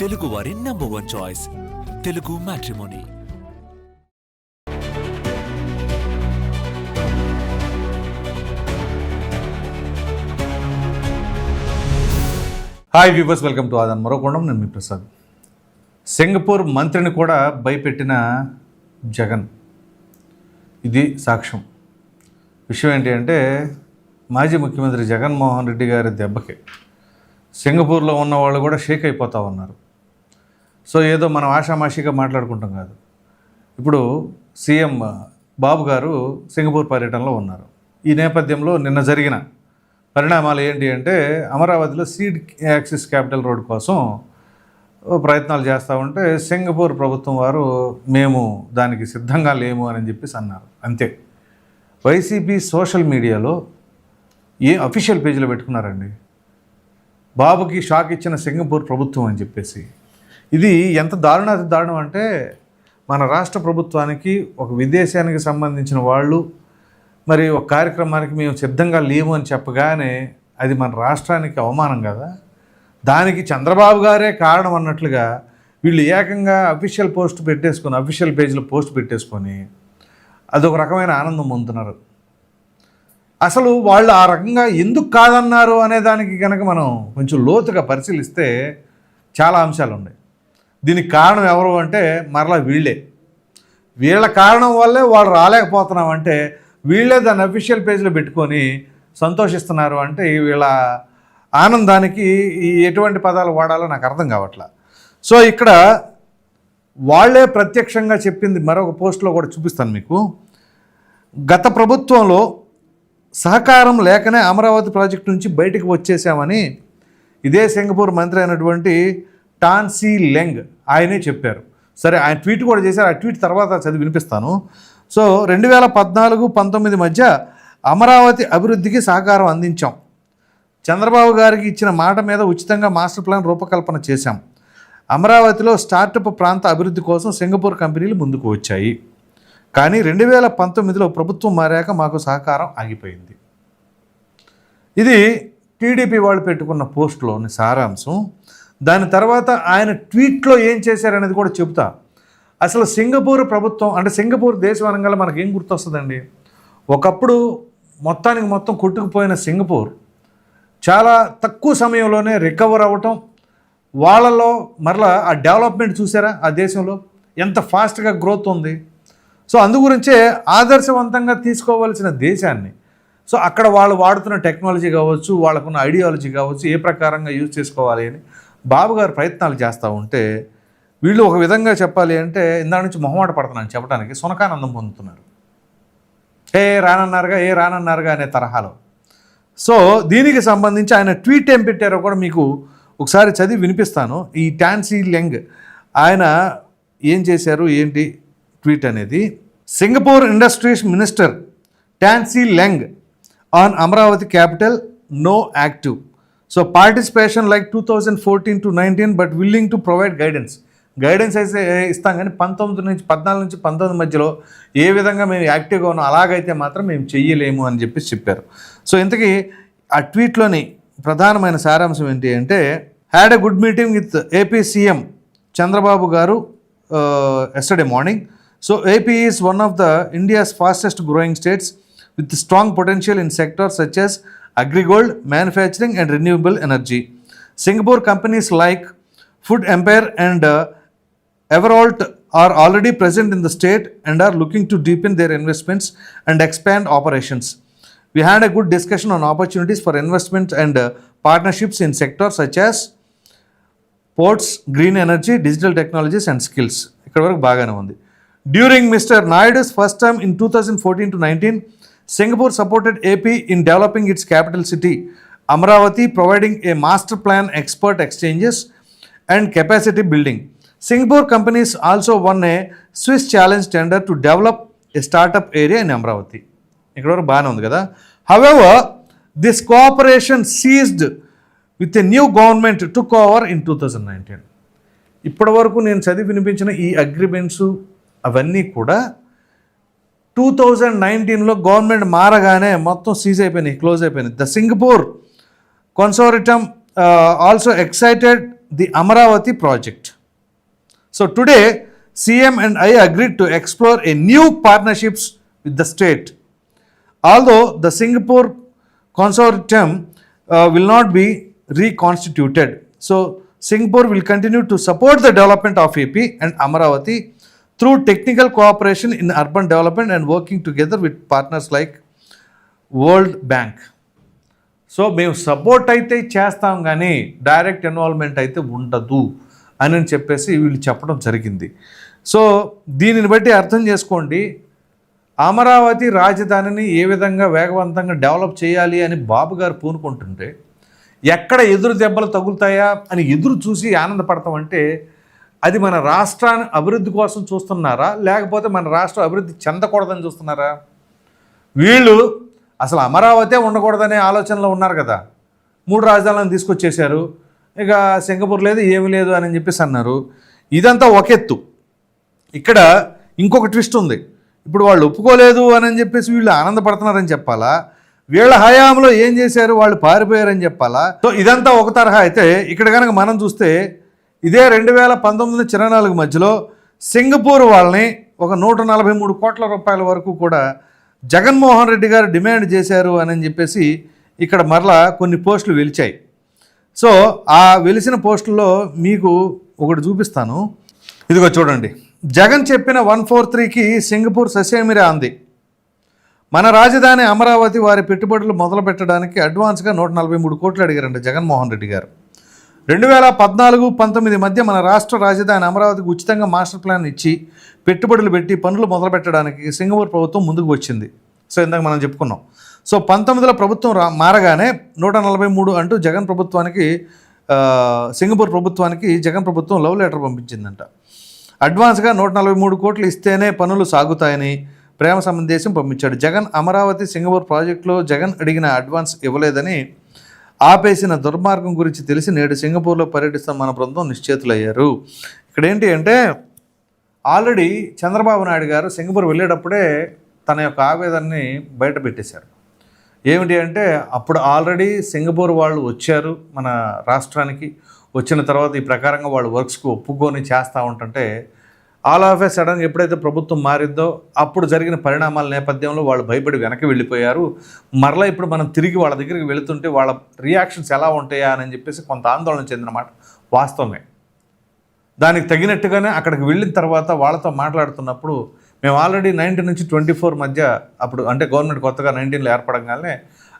తెలుగు వారి number one choice Telugu matrimony hi viewers welcome to Aadan మరోకొండం నేను మీ ప్రసాద్. సింగపూర్ మంత్రిని కూడా భయపెట్టిన జగన్. ఇది సాక్ష్యం. విషయం ఏంటి అంటే మాజీ ముఖ్యమంత్రి జగన్మోహన్ రెడ్డి గారి దెబ్బకి. సింగపూర్లో ఉన్న వాళ్ళు కూడా షేక్ అయిపోతూ ఉన్నారు. సో ఏదో మనం ఆషామాషిగా మాట్లాడుకుంటాం కాదు. ఇప్పుడు సీఎం బాబు గారు సింగపూర్ పర్యటనలో ఉన్నారు. ఈ నేపథ్యంలో నిన్న జరిగిన పరిణామాలు ఏంటి అంటే అమరావతిలో సీడ్ యాక్సిస్ క్యాపిటల్ రోడ్ కోసం ప్రయత్నాలు చేస్తూ ఉంటే సింగపూర్ ప్రభుత్వం వారు మేము దానికి సిద్ధంగా లేము అని చెప్పేసి అన్నారు. అంతే. వైసీపీ సోషల్ మీడియాలో ఏ అఫీషియల్ పేజీలో పెట్టుకున్నారండి? బాబుకి షాక్ ఇచ్చిన సింగపూర్ ప్రభుత్వం అని చెప్పేసి. ఇది ఎంత దారుణాతి దారుణం అంటే మన రాష్ట్ర ప్రభుత్వానికి ఒక విదేశానికి సంబంధించిన వాళ్ళు మరి ఒక కార్యక్రమానికి మేము సిద్ధంగా లేము అని చెప్పగానే అది మన రాష్ట్రానికి అవమానం కదా. దానికి చంద్రబాబు గారే కారణం అన్నట్లుగా వీళ్ళు ఏకంగా అఫీషియల్ పోస్ట్ పెట్టేసుకొని అఫీషియల్ పేజీలో పోస్ట్ పెట్టేసుకొని అదొక రకమైన ఆనందం పొందుతున్నారు. అసలు వాళ్ళు ఆ రకంగా ఎందుకు కాదన్నారు అనే దానికి కనుక మనం కొంచెం లోతుగా పరిశీలిస్తే చాలా అంశాలు ఉన్నాయి దీనికి కారణం ఎవరు అంటే మరలా వీళ్ళే. వీళ్ళ కారణం వల్లే వాళ్ళు రాలేకపోతున్నాం అంటే వీళ్ళే దాన్ని అఫీషియల్ పేజ్లో పెట్టుకొని సంతోషిస్తున్నారు అంటే వీళ్ళ ఆనందానికి ఈ ఎటువంటి పదాలు వాడాలో నాకు అర్థం కావట్లా. సో ఇక్కడ వాళ్ళే ప్రత్యక్షంగా చెప్పింది మరొక పోస్ట్లో కూడా చూపిస్తాను మీకు. గత ప్రభుత్వంలో సహకారం లేకనే అమరావతి ప్రాజెక్టు నుంచి బయటకు వచ్చేసామని ఇదే సింగపూర్ మంత్రి అయినటువంటి టాన్సీ లెంగ్ ఆయనే చెప్పారు. సరే ఆయన ట్వీట్ కూడా చేశారు. ఆ ట్వీట్ తర్వాత చదివి వినిపిస్తాను. సో రెండు వేల పద్నాలుగు పంతొమ్మిది మధ్య అమరావతి అభివృద్ధికి సహకారం అందించాం. చంద్రబాబు గారికి ఇచ్చిన మాట మీద ఉచితంగా మాస్టర్ ప్లాన్ రూపకల్పన చేశాం. అమరావతిలో స్టార్టప్ ప్రాంత అభివృద్ధి కోసం సింగపూర్ కంపెనీలు ముందుకు వచ్చాయి. కానీ రెండు వేల పంతొమ్మిదిలో ప్రభుత్వం మారాక మాకు సహకారం ఆగిపోయింది. ఇది టీడీపీ వాళ్ళు పెట్టుకున్న పోస్టులోని సారాంశం. దాని తర్వాత ఆయన ట్వీట్లో ఏం చేశారనేది కూడా చెబుతా. అసలు సింగపూర్ ప్రభుత్వం అంటే సింగపూర్ దేశం అనగానే మనకు ఏం గుర్తొస్తుందండి? ఒకప్పుడు మొత్తానికి మొత్తం కొట్టుకుపోయిన సింగపూర్ చాలా తక్కువ సమయంలోనే రికవర్ అవ్వటం వాళ్ళలో మరలా ఆ డెవలప్మెంట్ చూసారా ఆ దేశంలో? ఎంత ఫాస్ట్గా గ్రోత్ ఉంది. సో అందు గురించే ఆదర్శవంతంగా తీసుకోవాల్సిన దేశాన్ని. సో అక్కడ వాళ్ళు వాడుతున్న టెక్నాలజీ కావచ్చు వాళ్ళకున్న ఐడియాలజీ కావచ్చు ఏ ప్రకారంగా యూజ్ చేసుకోవాలి అని బాబు గారు ప్రయత్నాలు చేస్తూ ఉంటే వీళ్ళు ఒక విధంగా చెప్పాలి అంటే ఇందా నుంచి మొహమాట పడుతున్నాను చెప్పడానికి సునకానందం పొందుతున్నారు. ఏ రానన్నారుగా ఏ రానన్నారుగా అనే తరహాలో. సో దీనికి సంబంధించి ఆయన ట్వీట్ ఏం పెట్టారో కూడా మీకు ఒకసారి చదివి వినిపిస్తాను. ఈ ట్యాన్సీ లెంగ్ ఆయన ఏం చేశారు ఏంటి ట్వీట్ అనేది? Singapore industries minister Tan See Leng on Amaravati capital no active. So participation like two thousand fourteen to nineteen but willing to provide guidance guidance అయితే ఇస్తాం కానీ పంతొమ్మిది నుంచి పద్నాలుగు నుంచి పంతొమ్మిది మధ్యలో ఏ విధంగా మేము యాక్టివ్గా ఉన్నాం అలాగైతే మాత్రం మేము చెయ్యలేము అని చెప్పేసి చెప్పారు. సో ఇంతకీ ఆ ట్వీట్లోని ప్రధానమైన సారాంశం ఏంటి అంటే had a good meeting with AP CM Chandrababu garu yesterday morning so AP is one of the India's fastest growing states with strong potential in sector such as agrifood manufacturing and renewable energy Singapore companies like Food Empire and Everalt are already present in the state and are looking to deepen their investments and expand operations we had a good discussion on opportunities for investments and partnerships in sector such as ports green energy digital technologies and skills ఇక్కడ వరకు బాగానే ఉంది. During mister Naidu's first time in two thousand fourteen to nineteen Singapore supported AP in developing its capital city Amaravati providing a master plan expert exchanges and capacity building Singapore companies also won a Swiss challenge tender to develop a startup area in Amaravati ఇక్కడ వరకు బాగానే ఉంది కదా? However this cooperation ceased with a new government took over in two thousand nineteen ఇప్పటి వరకు నేను చదివి వినిపించిన ఈ అగ్రిమెంట్స్ అవన్నీ కూడా టూ థౌజండ్ నైన్టీన్లో గవర్నమెంట్ మారగానే మొత్తం సీజ్ అయిపోయినాయి క్లోజ్ అయిపోయినాయి. The Singapore consortium also exited the Amaravati project so today CM and I agreed to explore a new partnerships with the state although the Singapore consortium will not be reconstituted so Singapore will continue to support the development of AP and Amaravati through technical cooperation in urban development and working together with partners like World Bank so మేము support అయితే చేస్తాం కానీ direct involvement అయితే ఉండదు అని చెప్పేసి వీళ్ళు చెప్పడం జరిగింది. సో దీనిని బట్టి అర్థం చేసుకోండి అమరావతి రాజధానిని ఏ విధంగా వేగవంతంగా డెవలప్ చేయాలి అని బాబు గారు పూనుకుంటుంటే ఎక్కడ ఎదురు దెబ్బలు తగులుతాయా అని ఎదురు చూసి ఆనందపడతామంటే అది మన రాష్ట్రాన్ని అభివృద్ధి కోసం చూస్తున్నారా? లేకపోతే మన రాష్ట్రం అభివృద్ధి చెందకూడదని చూస్తున్నారా? వీళ్ళు అసలు అమరావతి ఉండకూడదనే ఆలోచనలో ఉన్నారు కదా. మూడు రాజధానులను తీసుకొచ్చేసారు ఇక సింగపూర్ లేదు ఏమీ లేదు అని చెప్పేసి అన్నారు. ఇదంతా ఒక ఎత్తు. ఇక్కడ ఇంకొక ట్విస్ట్ ఉంది. ఇప్పుడు వాళ్ళు ఒప్పుకోలేదు అని చెప్పేసి వీళ్ళు ఆనందపడుతున్నారని చెప్పాలా? వీళ్ళ హయాంలో ఏం చేశారు? వాళ్ళు పారిపోయారని చెప్పాలా? సో ఇదంతా ఒక తరహా అయితే ఇక్కడ కనుక మనం చూస్తే ఇదే రెండు వేల పంతొమ్మిది నుంచి ఇరవై నాలుగు మధ్యలో సింగపూర్ వాళ్ళని ఒక నూట నలభై మూడు కోట్ల రూపాయల వరకు కూడా జగన్మోహన్ రెడ్డి గారు డిమాండ్ చేశారు అని చెప్పేసి ఇక్కడ మరలా కొన్ని పోస్టులు వెలిచాయి. సో ఆ వెలిసిన పోస్టుల్లో మీకు ఒకటి చూపిస్తాను. ఇదిగో చూడండి. జగన్ చెప్పిన వన్ ఫోర్ త్రీకి సింగపూర్ ససేమిరా అంది. మన రాజధాని అమరావతి వారి పెట్టుబడులు మొదలు పెట్టడానికి అడ్వాన్స్గా నూట నలభై మూడు కోట్లు అడిగారంట జగన్మోహన్ రెడ్డి గారు. రెండు వేల పద్నాలుగు పంతొమ్మిది మధ్య మన రాష్ట్ర రాజధాని అమరావతికి ఉచితంగా మాస్టర్ ప్లాన్ ఇచ్చి పెట్టుబడులు పెట్టి పనులు మొదలు పెట్టడానికి సింగపూర్ ప్రభుత్వం ముందుకు వచ్చింది. సో ఇందాక మనం చెప్పుకున్నాం. సో పంతొమ్మిదిలో ప్రభుత్వం రా మారగానే నూట నలభై మూడు అంటూ జగన్ ప్రభుత్వానికి సింగపూర్ ప్రభుత్వానికి జగన్ ప్రభుత్వం లవ్ లెటర్ పంపించిందంట. అడ్వాన్స్గా నూట నలభై మూడు కోట్లు ఇస్తేనే పనులు సాగుతాయని ప్రేమ సందేశం పంపించాడు. జగన్ అమరావతి సింగపూర్ ప్రాజెక్టులో జగన్ అడిగిన అడ్వాన్స్ ఇవ్వలేదని ఆపేసిన దుర్మార్గం గురించి తెలిసి నేడు సింగపూర్లో పర్యటిస్తున్న మన బృందం నిశ్చేతులయ్యారు. ఇక్కడ ఏంటి అంటే ఆల్రెడీ చంద్రబాబు నాయుడు గారు సింగపూర్ వెళ్ళేటప్పుడే తన యొక్క ఆవేదనని బయట పెట్టేశారు. ఏమిటి అంటే అప్పుడు ఆల్రెడీ సింగపూర్ వాళ్ళు వచ్చారు మన రాష్ట్రానికి. వచ్చిన తర్వాత ఈ ప్రకారంగా వాళ్ళు వర్క్స్కి ఒప్పుకొని చేస్తూ ఉంటుంటే ఆల్ ఆఫ్ ఏ సడన్ ఎప్పుడైతే ప్రభుత్వం మారిందో అప్పుడు జరిగిన పరిణామాల నేపథ్యంలో వాళ్ళు భయపడి వెనక్కి వెళ్ళిపోయారు. మరలా ఇప్పుడు మనం తిరిగి వాళ్ళ దగ్గరికి వెళుతుంటే వాళ్ళ రియాక్షన్స్ ఎలా ఉంటాయా అని చెప్పేసి కొంత ఆందోళన చెందిన మాట వాస్తవమే. దానికి తగినట్టుగానే అక్కడికి వెళ్ళిన తర్వాత వాళ్ళతో మాట్లాడుతున్నప్పుడు మేము ఆల్రెడీ నైన్టీన్ నుంచి ట్వంటీ ఫోర్ మధ్య అప్పుడు అంటే గవర్నమెంట్ కొత్తగా నైన్టీన్లో ఏర్పడంగానే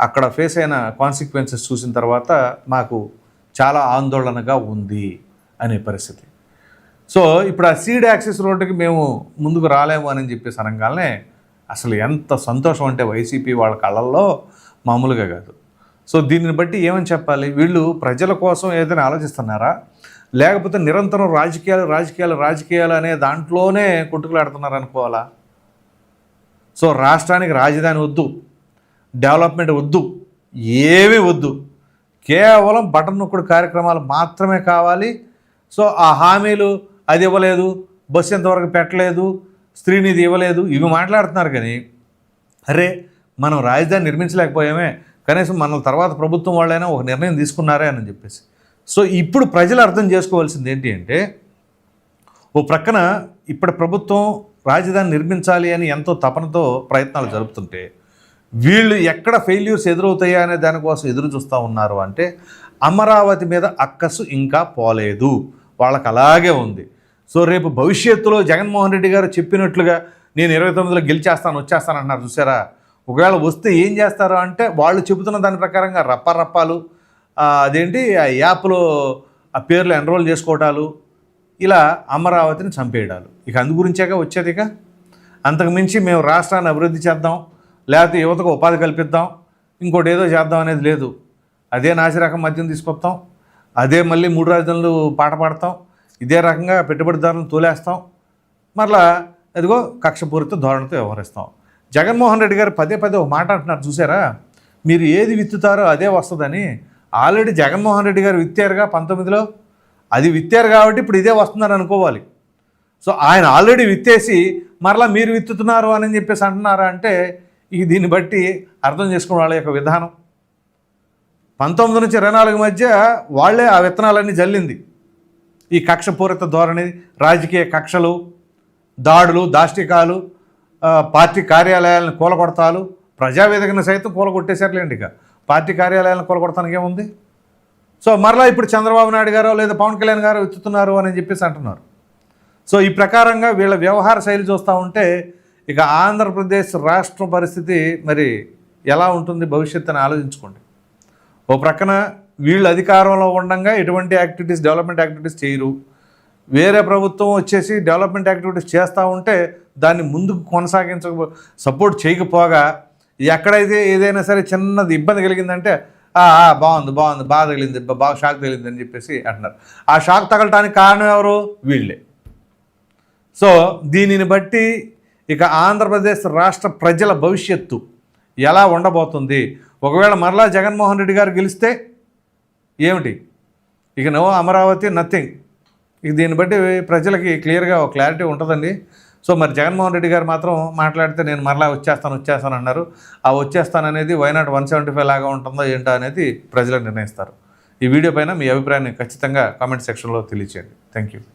అక్కడ ఫేస్ అయిన కాన్సిక్వెన్సెస్ చూసిన తర్వాత మాకు చాలా ఆందోళనగా ఉంది అనే పరిస్థితి. సో ఇప్పుడు ఆ సీడ్ యాక్సెస్ రోడ్డుకి మేము ముందుకు రాలేము అని చెప్పేసి అనగానే అసలు ఎంత సంతోషం అంటే వైసీపీ వాళ్ళ కళ్ళల్లో మామూలుగా కాదు. సో దీనిని బట్టి ఏమని చెప్పాలి? వీళ్ళు ప్రజల కోసం ఏదైనా ఆలోచిస్తున్నారా? లేకపోతే నిరంతరం రాజకీయాలు రాజకీయాలు రాజకీయాలు అనే దాంట్లోనే కొట్టుకులాడుతున్నారు అనుకోవాలా? సో రాష్ట్రానికి రాజధాని వద్దు డెవలప్మెంట్ వద్దు ఏమీ వద్దు కేవలం బటన్ నొక్కుడు కార్యక్రమాలు మాత్రమే కావాలి. సో ఆ హామీలు అది ఇవ్వలేదు బస్సు ఎంతవరకు పెట్టలేదు స్త్రీనిధి ఇవ్వలేదు ఇవి మాట్లాడుతున్నారు కానీ అరే మనం రాజధాని నిర్మించలేకపోయామే కనీసం మన తర్వాత ప్రభుత్వం వాళ్ళైనా ఒక నిర్ణయం తీసుకున్నారే అని చెప్పేసి. సో ఇప్పుడు ప్రజలు అర్థం చేసుకోవాల్సింది ఏంటి అంటే ఓ ప్రక్కన ఇప్పటి ప్రభుత్వం రాజధాని నిర్మించాలి అని ఎంతో తపనతో ప్రయత్నాలు జరుపుతుంటే వీళ్ళు ఎక్కడ ఫెయిల్యూర్స్ ఎదురవుతాయా అనే దానికోసం ఎదురు చూస్తూ ఉన్నారు అంటే అమరావతి మీద అక్కసు ఇంకా పోలేదు. వాళ్ళకి అలాగే ఉంది. సో రేపు భవిష్యత్తులో జగన్మోహన్ రెడ్డి గారు చెప్పినట్లుగా నేను ఇరవై తొమ్మిదిలో గెలిచేస్తాను వచ్చేస్తాను అన్నారు చూసారా? ఒకవేళ వస్తే ఏం చేస్తారు అంటే వాళ్ళు చెబుతున్న దాని ప్రకారంగా రప్పారప్పాలు అదేంటి ఆ యాప్లో ఆ పేర్లు ఎన్రోల్ చేసుకోవటాలు ఇలా అమరావతిని చంపేయడాలు. ఇక అందు గురించేగా వచ్చేది ఇక? అంతకు మించి మేము రాష్ట్రాన్ని అభివృద్ధి చేద్దాం లేకపోతే యువతకు ఉపాధి కల్పిద్దాం ఇంకోటి ఏదో చేద్దాం అనేది లేదు. అదే నాసిరకం మద్యం తీసుకొస్తాం అదే మళ్ళీ మూడు రాజధానులు పాట పాడతాం ఇదే రకంగా పెట్టుబడిదారులను తోలేస్తాం. మరలా అదిగో కక్షపూరిత ధోరణితో వ్యవహరిస్తాం. జగన్మోహన్ రెడ్డి గారు పదే పదే ఒక మాట అంటున్నారు చూసారా? మీరు ఏది విత్తుతారో అదే వస్తుందని. ఆల్రెడీ జగన్మోహన్ రెడ్డి గారు విత్తారుగా పంతొమ్మిదిలో. అది విత్తారు కాబట్టి ఇప్పుడు ఇదే వస్తుందని అనుకోవాలి. సో ఆయన ఆల్రెడీ విత్తేసి మరలా మీరు విత్తుతున్నారు అని చెప్పేసి అంటున్నారా అంటే ఈ దీన్ని బట్టి అర్థం చేసుకున్న వాళ్ళ యొక్క విధానం. పంతొమ్మిది నుంచి ఇరవై నాలుగు మధ్య వాళ్ళే ఆ విత్తనాలన్నీ జల్లింది. ఈ కక్షపూరిత ధోరణి రాజకీయ కక్షలు దాడులు దాష్టికాలు పార్టీ కార్యాలయాలను కూలగొడతాలు ప్రజావేదికను సైతం కూలగొట్టేశారులేండి ఇక. పార్టీ కార్యాలయాలను కూలగొడతానికి ఏముంది? సో మరలా ఇప్పుడు చంద్రబాబు నాయుడు గారు లేదా పవన్ కళ్యాణ్ గారు ఎత్తుతున్నారు అని చెప్పేసి అంటున్నారు. సో ఈ ప్రకారంగా వీళ్ళ వ్యవహార శైలి చూస్తూ ఉంటే ఇక ఆంధ్రప్రదేశ్ రాష్ట్ర పరిస్థితి మరి ఎలా ఉంటుంది భవిష్యత్తుని ఆలోచించుకోండి. ఓ ప్రక్కన వీళ్ళు అధికారంలో ఉండగా ఎటువంటి యాక్టివిటీస్ డెవలప్మెంట్ యాక్టివిటీస్ చేయరు. వేరే ప్రభుత్వం వచ్చేసి డెవలప్మెంట్ యాక్టివిటీస్ చేస్తూ ఉంటే దాన్ని ముందుకు కొనసాగించక సపోర్ట్ చేయకపోగా ఎక్కడైతే ఏదైనా సరే చిన్నది ఇబ్బంది కలిగిందంటే బాగుంది బాగుంది బాగా తగిలింది బాగా షాక్ తగిలింది అని చెప్పేసి అంటున్నారు. ఆ షాక్ తగలటానికి కారణం ఎవరు? వీళ్ళే. సో దీనిని బట్టి ఇక ఆంధ్రప్రదేశ్ రాష్ట్ర ప్రజల భవిష్యత్తు ఎలా ఉండబోతుంది? ఒకవేళ మరలా జగన్మోహన్ రెడ్డి గారు గెలిస్తే ఏమిటి? ఇక నో అమరావతి నథింగ్ ఇక దీన్ని బట్టి ప్రజలకి క్లియర్గా ఒక క్లారిటీ ఉంటుందండి. సో మరి జగన్మోహన్ రెడ్డి గారు మాత్రం మాట్లాడితే నేను మరలా వచ్చేస్తాను వచ్చేస్తాను అన్నారు. ఆ వచ్చేస్తాను అనేది వైనాట్ వన్ సెవెంటీ ఫైవ్ లాగా ఉంటుందో ఏంటో అనేది ప్రజలు నిర్ణయిస్తారు. ఈ వీడియో పైన మీ అభిప్రాయాన్ని ఖచ్చితంగా కామెంట్ సెక్షన్లో తెలియచేయండి. Thank you.